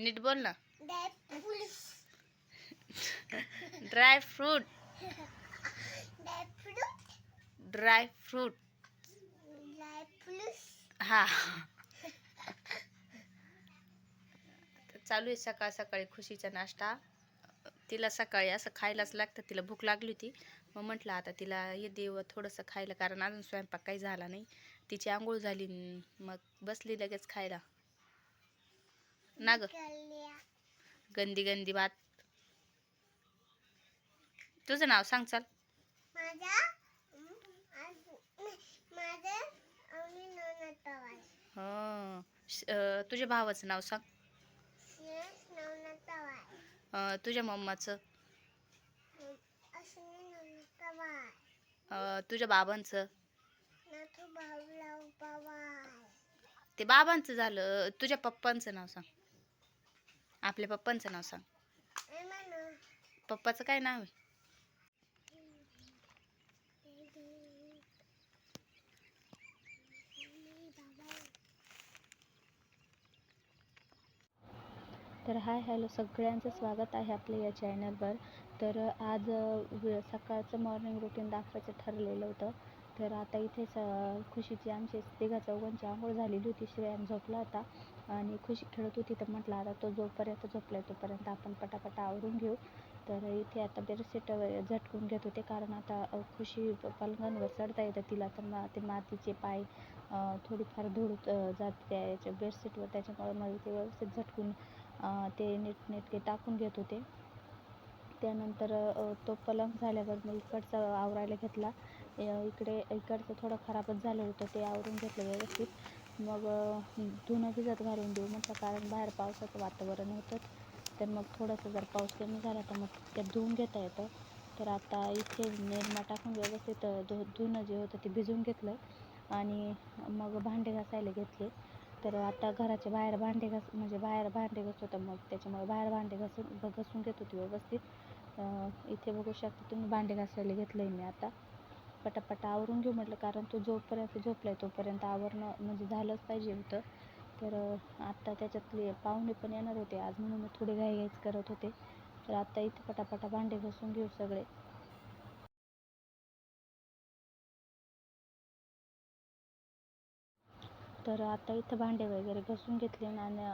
नीट बोल ना. Dry fruit dry fruit हा. तर चालू आहे सकाळ सकाळी खुशीचा नाश्ता. तिला सकाळी असं खायलाच लागतं तिला भूक लागली होती. मग म्हटलं आता तिला ये देव थोडंसं खायला कारण अजून स्वयंपाक काही झाला नाही. तिची आंघोळ झाली मग बसली लगेच खायला. ना ग. गंदी गंदी बात तुझं नाव सांग चाल. हं. तुझ्या भावाचं नाव सांग. तुझ्या मम्माचं. तुझ्या बाबांचं. ते बाबांचं झालं. तुझ्या पप्पांचं नाव सांग. आपल्या पप्पांचं नाव सांग. पप्पाचं काय नाव आहे? तर हाय हॅलो सगळ्यांचं स्वागत आहे आपल्या या चॅनलवर. तर आज सकाळचं मॉर्निंग रुटीन दाखवायचं ठरलेलं होतं. तर आता इथेच खुशीची आमची तिघा चौघांची आंघोळ झालेली होती श्रेयान झोपला होता. आणि खुशी खेळत होती तर म्हटलं आता तो जोपर्यंत झोपलाय तोपर्यंत आपण पटापट आवरून घेऊ. तर इथे आता बेडशीट झटकून घेत होते कारण आता खुशी पलंगांवर चढता येतं तिला तर मा ते मातीचे पाय थोडीफार धूळ जाते त्या याच्या बेडशीटवर त्याच्यामुळे मला ते व्यवस्थित झटकून ते नीटनेटके टाकून घेत होते. त्यानंतर तो पलंग झाल्यावर मग इकडचा आवरायला घेतला. इकडे इकडचं थोडं खराबच झालं होतं ते आवरून घेतलं व्यवस्थित. मग धुणं भिजत घालून देऊ म्हटलं. कारण बाहेर पावसाचं वातावरण होतं. तर मग थोडंसं जर पाऊस कमी झाला तर मग ते धुवून घेता येतं. तर आता इथे निरमा टाकून व्यवस्थित धु धुणं जे होतं ते भिजवून घेतलं. आणि मग भांडे घासायला घेतले. तर आता घराच्या बाहेर भांडे घास म्हणजे बाहेर भांडे घासत होतं मग त्याच्यामुळे बाहेर भांडे घासून घासून घेत होती व्यवस्थित. इथे बघू शकता तुम्ही भांडे घासायला घेतलं आहे मी आता. पटापटा आवरून घेऊ म्हटलं. कारण तो जोपर्यंत झोपलाय तोपर्यंत आवरणं म्हणजे झालंच पाहिजे होतं. तर आत्ता त्याच्यातले पाहुणे पण येणार होते आज म्हणून मी थोडी घाईघाईच करत होते. तर आता इथे पटापटा भांडे घासून घेऊ सगळे. तर आता इथं भांडे वगैरे घासून घेतले आणि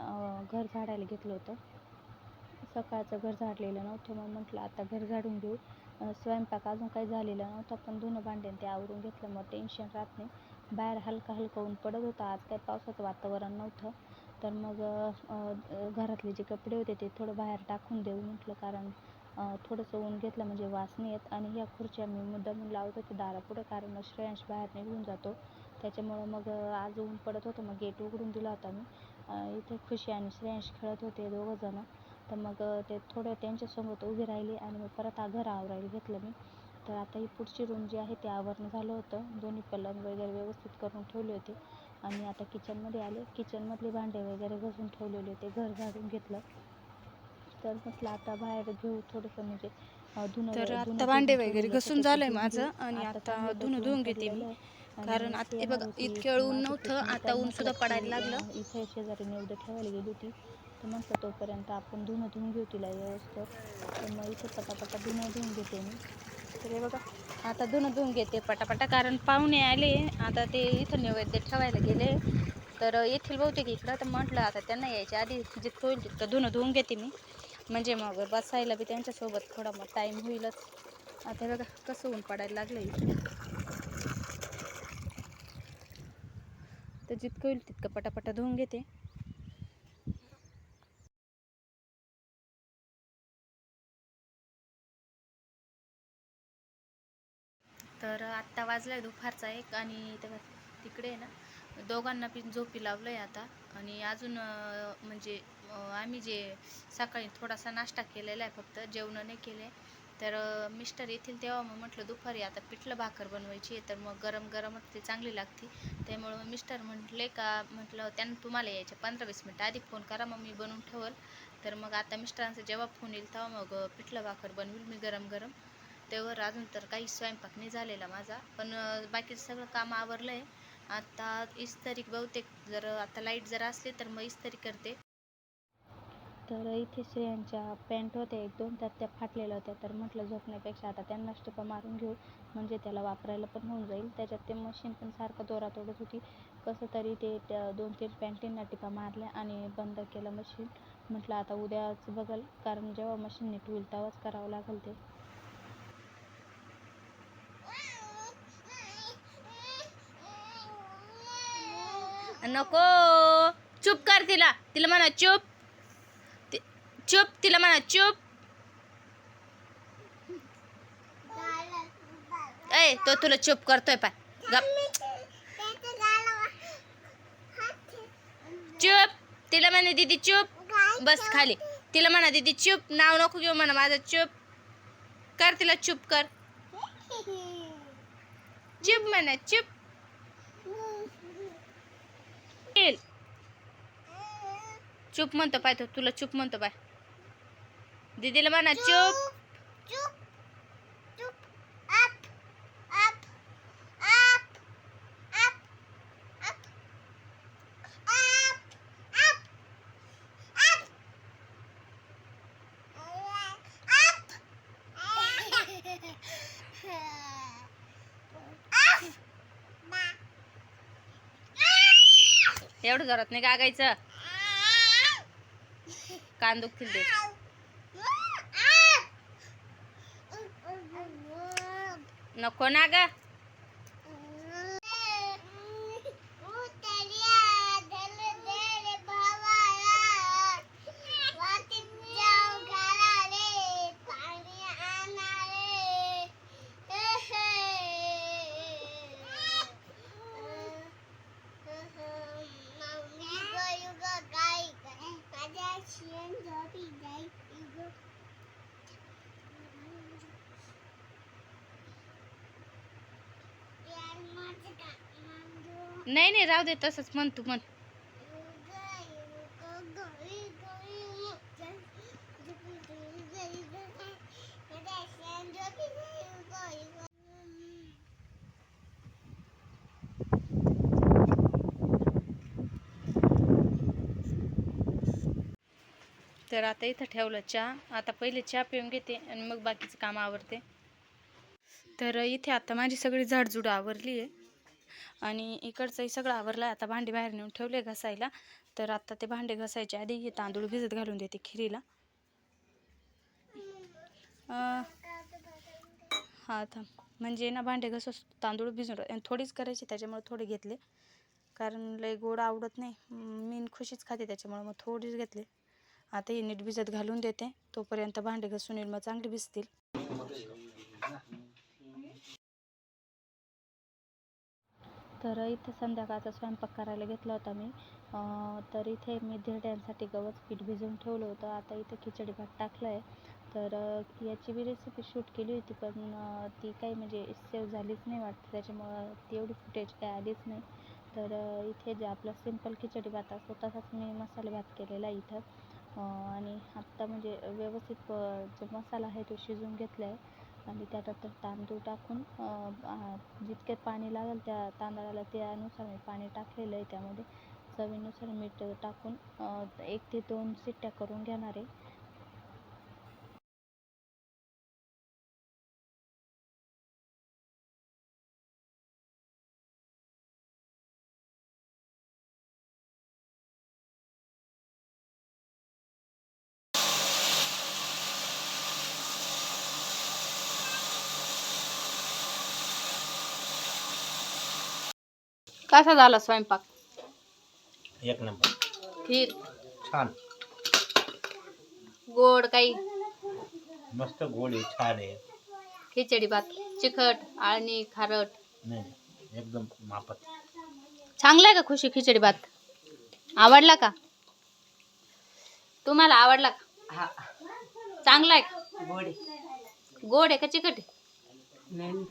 घर झाडायला घेतलं होतं. सकाळचं घर झाडलेलं नव्हतं. मग म्हटलं आता घर झाडून घेऊ. स्वयंपाक अजून काही झालेला नव्हता पण धुणं भांडे ते आवरून घेतलं मग टेन्शन राहत नाही. बाहेर हलका हलका ऊन पडत होतं आज काय पावसाचं वातावरण नव्हतं. तर मग घरातले जे कपडे होते ते थोडं बाहेर टाकून देऊ म्हटलं कारण थोडंसं ऊन घेतलं म्हणजे वास नाही येत. आणि ह्या खुर्च्या मी मुद्दामून लावत होते दारापुढं कारण श्रेयांश बाहेर निघून जातो. त्याच्यामुळं मग आज ऊन पडत होतं मग गेट उघडून दिला होता मी. इथे खुशी आणि श्रेयांश खेळत होते दोघंजणं तर मग ते थोडं त्यांच्यासोबत उभी राहिली आणि मग परत घर आवरायला घेतलं मी. तर आता ही पुढची रूम जी आहे ते आवरणं झालं होतं. दोन्ही पलंग वगैरे व्यवस्थित करून ठेवले होते. आणि आता किचनमध्ये आले. किचनमधले भांडे वगैरे घासून ठेवलेले होते. घर झाडून घेतलं. तर म्हटलं आता बाहेर घेऊ थोडंसं म्हणजे तर आता भांडे वगैरे घसून झालंय माझं. आणि आता धुणं धुवून घेते मी. कारण आता हे बघा वेळ ऊन नव्हतं. आता ऊन सुद्धा पडायला लागलं. इथे शेजारी निवड ठेवायला गेली होती. तर म्हटलं तोपर्यंत आपण धुणं धुवून घेऊ तिला व्यवस्थित. तर मग इथे पटापटा धुणं धुवून घेते मी. तर हे बघा आता धुणं धुवून घेते पटापटा कारण पाहुणे आले. आता ते इथं नैवेद्य ठेवायला गेले. तर येथील बहुतेक इकडं तर म्हटलं आता त्यांना यायच्या आधी जितकं होईल तितकं धुणं धुवून घेते मी. म्हणजे मग बसायला बी त्यांच्यासोबत थोडा मग टाईम होईलच. आता बघा कसं ऊन पडायला लागलं इथे. तर जितकं होईल तितकं पटापटा धुवून घेते. आत्ता वाजलाय दुपारचा एक आणि तेव्हा तिकडे आहे ना दोघांना पण झोपी लावलंय आता. आणि अजून म्हणजे आम्ही जे सकाळी थोडासा नाश्ता केलेला आहे फक्त जेवण नाही केले. तर मिस्टर येतील तेव्हा मग म्हटलं दुपारी आता पिठलं भाकर बनवायची आहे तर मग गरम गरमच ते चांगली लागते. त्यामुळं मग मिस्टर म्हटले का म्हटलं त्यांना तुम्हाला यायच्या पंधरा वीस मिनटं आधी फोन करा मग मी बनवून ठेवल. तर मग आता मिस्टरांचा जेव्हा फोन येईल तेव्हा मग पिठलं भाकर बनवेल मी गरम गरम. तेव्हा अजून तर काही स्वयंपाक नाही झालेला माझा. पण बाकीचं सगळं काम आवरलं आहे आता इस्तरी बहुतेक जर आता लाइट जर असली तर मग इस्तरी करते. तर इथे स्त्रियांच्या पॅन्ट होत्या एक दोन त्यात त्या फाटलेल्या होत्या. तर म्हटलं झोपण्यापेक्षा आता त्यांनाच टिपा मारून घेऊ. म्हणजे त्याला वापरायला पण होऊन जाईल. त्याच्यात ते मशीन पण सारखं दोरात ओढत होती. कसं तरी ते त्या दोन तीन पॅन्टींना टिपा मारल्या आणि बंद केलं मशीन म्हटलं आता उद्याच बघल. कारण जेव्हा मशीन नीट होईल तेव्हाच करावं लागेल ते. नको. चुप कर तिला. तिला म्हणा चुप. ति- चुप. तिला म्हणा चुप. ए तो तुला चुप करतोय पाय. गप. चुप. तिला म्हणे दीदी चुप. बस खाली. तिला म्हणा दीदी चुप. नाव नको घेऊ म्हणा माझं चुप. कर तिला चुप कर. चुप म्हणा चुप येईल. चुप म्हणतो पाय तो तुला चुप म्हणतो पाय. दीदीला म्हणा चुप. एवढं जोरात नाही गागायचं. कान दुखतील ते नको ना ग. नाही नाही राहू दे तसंच म्हण तू म्हण. तर आता इथं ठेवलं चहा. आता पहिले चहा पिऊन घेते आणि मग बाकीचं काम आवरते. तर इथे आता माझी सगळी झाडझुड आवरली आहे आणि इकडचंही सगळं आवरलं. आहे आता भांडी बाहेर नेऊन ठेवले घसायला. तर आता ते भांडे घासायच्या आधी हे तांदूळ भिजत घालून देते खिरीला. हा थांब. म्हणजे ना भांडे घसं तांदूळ भिजून थोडीच करायची त्याच्यामुळे थोडे घेतले. कारण लय गोड आवडत नाही. मी खुशीच खाते त्याच्यामुळे मग थोडीच घेतले. आता हे नीट भिजत घालून देते. तोपर्यंत भांडे घासून येईल मग चांगले भिजतील. तर इथे संध्याकाळचा स्वयंपाक करायला घेतला होता मी. तर इथे मी धिरड्यांसाठी गव्हाचं पीठ भिजवून ठेवलं होतं. आता इथे खिचडी भात टाकलं आहे तर याची मी रेसिपी शूट केली होती पण ती काही म्हणजे सेव्ह झालीच नाही वाटतं. त्याच्यामुळं ती एवढी फुटेज काय आलीच नाही. तर इथे जे आपला सिंपल खिचडी भात असतो तसाच मी मसाले भात केलेला आहे इथं. आणि आत्ता म्हणजे व्यवस्थित जो मसाला आहे तो शिजवून घेतला आहे आणि त्यानंतर तांदूळ टाकून जितके पाणी लागेल त्या तांदळाला त्यानुसार मी पाणी टाकलेलं आहे त्यामध्ये. चवीनुसार मीठ टाकून एक ते दोन शिट्ट्या करून घेणार आहे. कसा झाला स्वयंपाक? एक नंबर. खीर छान. गोड काही? मस्त गोड आहे छान आहे. खिचडी भात चिकट आणि खारट. नाही नाही, एकदम मापत. चांगला आहे का खुशी खिचडी भात? आवडला का? तुम्हाला आवडला का? हा. चांगला आहे का? गोड गोड आहे का चिकट आहे? नाही.